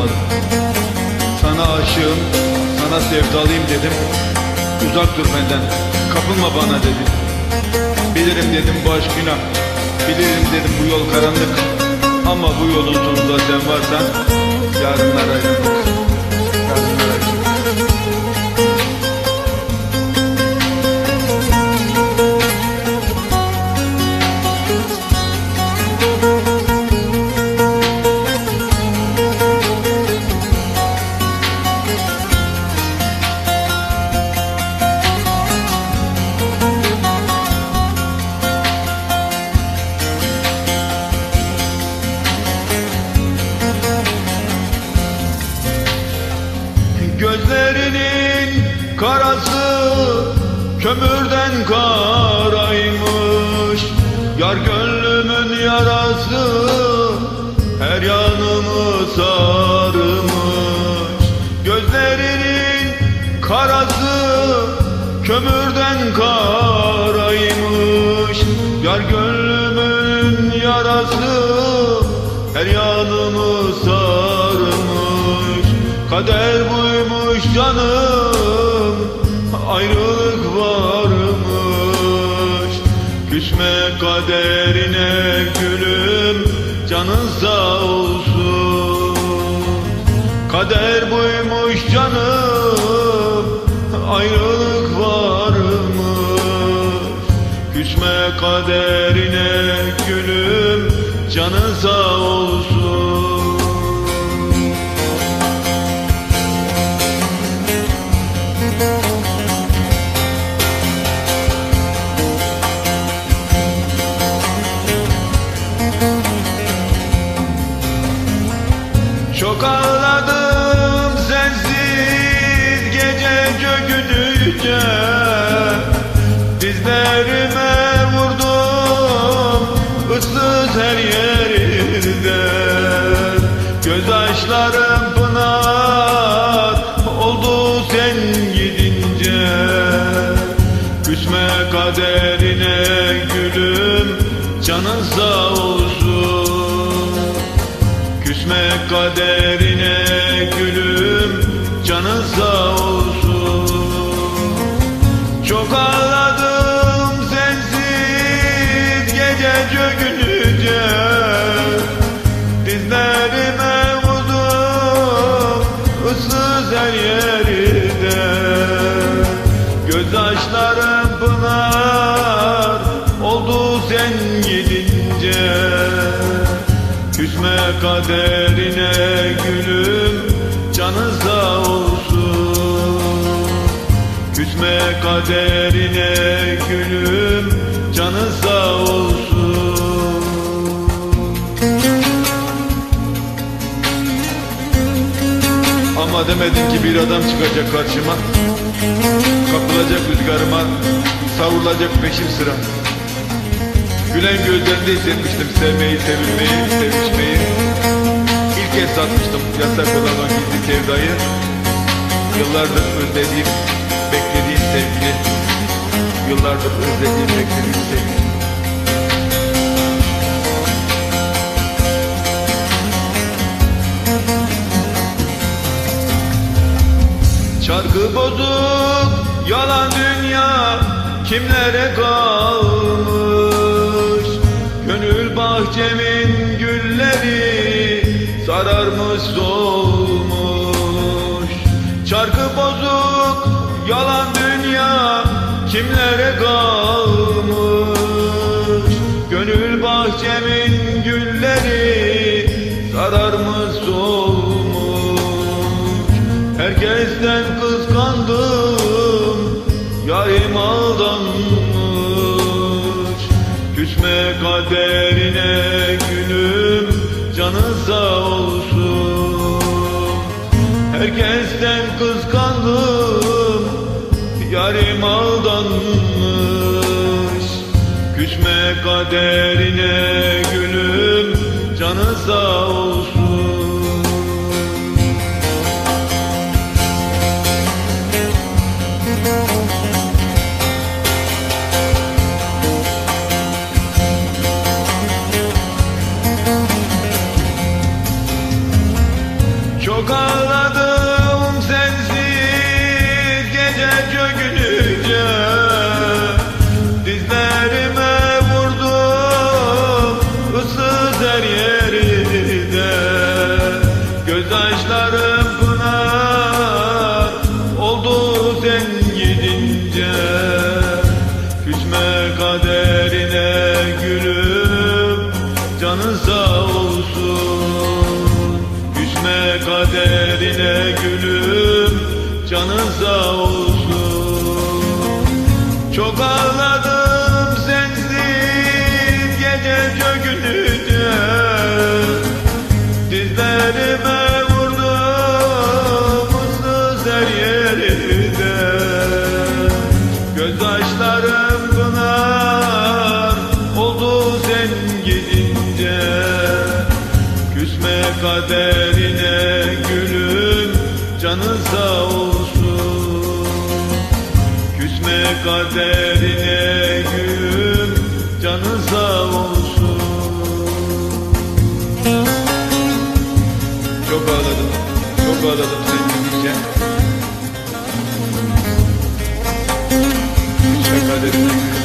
olmadı. Sana aşığım, sana sevdalıyım dedim. Uzak dur benden, kapılma bana dedim. Bilirim dedim bu aşk günah, bilirim dedim bu yol karanlık. Ama bu yolun sonunda sen varsan yarınlar aydın. Karası kömürden karaymış. Yar gönlümün yarası her yanımı sarmış. Gözlerinin karası kömürden karaymış. Yar gönlümün yarası her yanımı sarmış Kader buymuş canım ayrılık varmış. Küsme kaderine gülüm canın sağ olsun. Kader buymuş canım ayrılık varmış. Küsme kaderine gülüm canın sağ olsun Çok ağladım sensiz gece çökününce Dizlerime vurdum ıssız her yerinde Gözyaşlarım Küsme kaderine gülüm canın sağ olsun. Çok ağladım sensiz gece çökününce Dizlerime vurdum ıssız her yerinde. Gözyaşlarım pınar oldu sen gidince Küsme kaderine gülüm canın sağ olsun. Küsme kaderine gülüm canın sağ olsun. Ama demedim ki bir adam çıkacak karşıma. Kapılacak rüzgarıma Savrulacak peşim sıra Gülen gözlerinde hissetmiştim sevmeyi, sevilmeyi, sevişmeyi. İlk kez tatmıştım yasak olan o gizli sevdayı. Yıllardır özlediğim, beklediğim sevgili. Yıllardır özlediğim, beklediğim sevgili. Çarkı bozuk yalan dünya. Kimlere kalmış Jimmy. Küsme kaderine gülüm Canın sağ olsun. Herkesten kıskandım Yarim aldanmış. Küsme kaderine gülüm Canın sağ olsun Çok ağladım Küsme kaderine gülüm canın sağ olsun. Çok ağladım, çok ağladım sen gidince Küsme kaderine gülüm